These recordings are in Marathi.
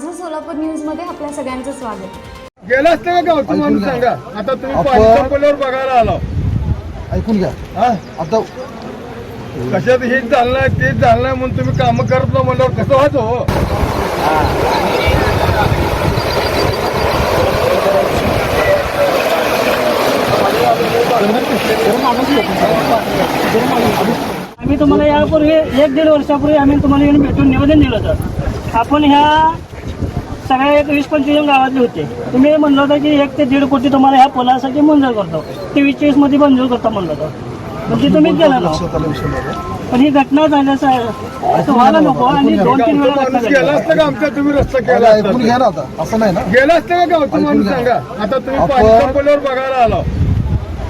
सोलापूर न्यूजमध्ये आपल्या सगळ्यांचं स्वागत. गेला असतं का गावचं माणूस सांगा? आता तुम्ही पाणी संपल्यावर बघायला आलो. ऐकून घ्या. हा? आता कशात हेच झालं नाही तेच झालं नाही म्हणून तुम्ही काम करत नाही म्हणल्यावर कसं व्हायचं हो आम्ही तुम्हाला यापूर्वी एक दीड वर्षापूर्वी आम्ही तुम्हाला येऊन भेटून निवेदन दिलं होतं. आपण ह्या सगळ्या एक वीस पंचवीस गावातले होते. तुम्ही म्हणलं होतं की एक ते दीड कोटी तुम्हाला ह्या पोलासाठी मंजूर करतो. तेवीस चोवीसमध्ये मंजूर करतो म्हणलं होतं. म्हणजे तुम्ही केलं ना. लक्षात आलं विषय माझा. पण ही घटना झाल्याचं असं व्हायला नको. आणि दोन तीन वेळा घटना माणूस गेला झाली. असतं का आमच्या? तुम्ही रस्ता केला आता ऐकून घ्या असता ना आता. असं नाही ना. गेला असतं का गावचं माणूस. सांगा. आता तुम्ही आपण- पाणी संपल्यावर बघायला आलो.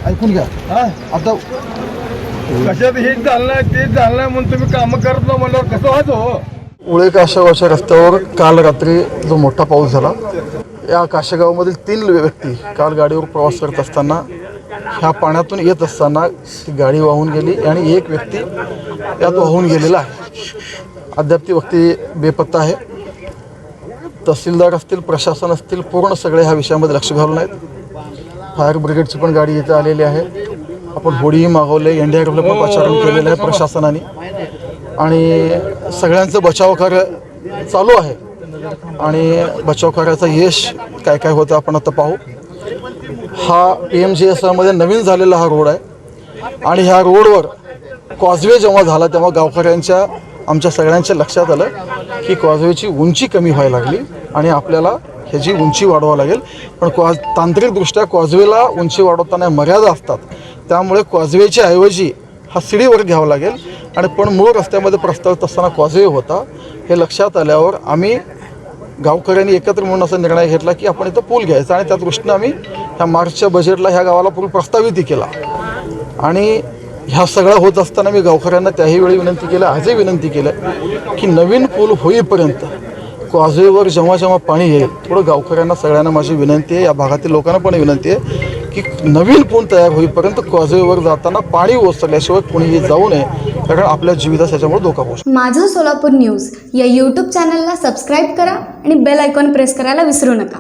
ऐकून घ्या. हा? आता कशात हेच झालं नाही तेच झालं नाही म्हणून तुम्ही काम करत नाही म्हणल्यावर कसं व्हायचं हो उळे काशेगावच्या रस्त्यावर काल रात्री जो मोठा पाऊस झाला या काशेगावमधील तीन व्यक्ती काल गाडीवर प्रवास करत असताना ह्या पाण्यातून येत असताना ती गाडी वाहून गेली आणि एक व्यक्ती यात वाहून गेलेला आहे. अद्याप ती व्यक्ती बेपत्ता आहे. तहसीलदार असतील प्रशासन असतील पूर्ण सगळे ह्या विषयामध्ये लक्ष घालून आहेत. फायर ब्रिगेडची पण गाडी इथे आलेली आहे. आपण होडीही मागवले एन डी आर एफला पण पाचारण केलेलं आहे प्रशासनाने. आणि सगळ्यांचं बचाव कार्य चालू आहे. आणि बचाव कार्याचं यश काय काय होतं आपण आता पाहू. हा पी एम जी एसमध्ये नवीन झालेला हा रोड आहे. आणि ह्या रोडवर कॉजवे जेव्हा झाला तेव्हा गावकऱ्यांच्या आमच्या सगळ्यांच्या लक्षात आलं की कॉजवेची उंची कमी व्हायला लागली आणि आपल्याला ह्याची उंची वाढवावं लागेल. पण कॉज तांत्रिकदृष्ट्या कॉजवेला उंची वाढवताना मर्यादा असतात. त्यामुळे कॉजवेच्या ऐवजी हा सिडीवर घ्यावा लागेल. आणि पण मूळ रस्त्यामध्ये प्रस्तावित असताना कॉजवे होता. हे लक्षात आल्यावर आम्ही गावकऱ्यांनी एकत्र म्हणून असा निर्णय घेतला की आपण इथं पूल घ्यायचा आणि त्या दृष्टीनं आम्ही ह्या मार्चच्या बजेटला ह्या गावाला पूल प्रस्तावितही केला. आणि ह्या सगळं होत असताना मी गावकऱ्यांना त्याही वेळी विनंती केलं आजही विनंती केलं की नवीन पूल होईपर्यंत कॉजवेवर जेव्हा जेव्हा पाणी येईल थोडं गावकऱ्यांना सगळ्यांना माझी विनंती आहे. या भागातील लोकांना पण विनंती आहे की नवीन पूल तयार होईपर्यंत कॉजवेवर जाताना पाणी ओसरल्याशिवाय कोणीही जाऊ नये कारण आपल्या जीवितास याच्यामुळे धोका पोहोच माझं सोलापूर न्यूज या यूट्यूब चॅनलला सबस्क्राईब करा आणि बेल आयकॉन प्रेस करायला विसरू नका.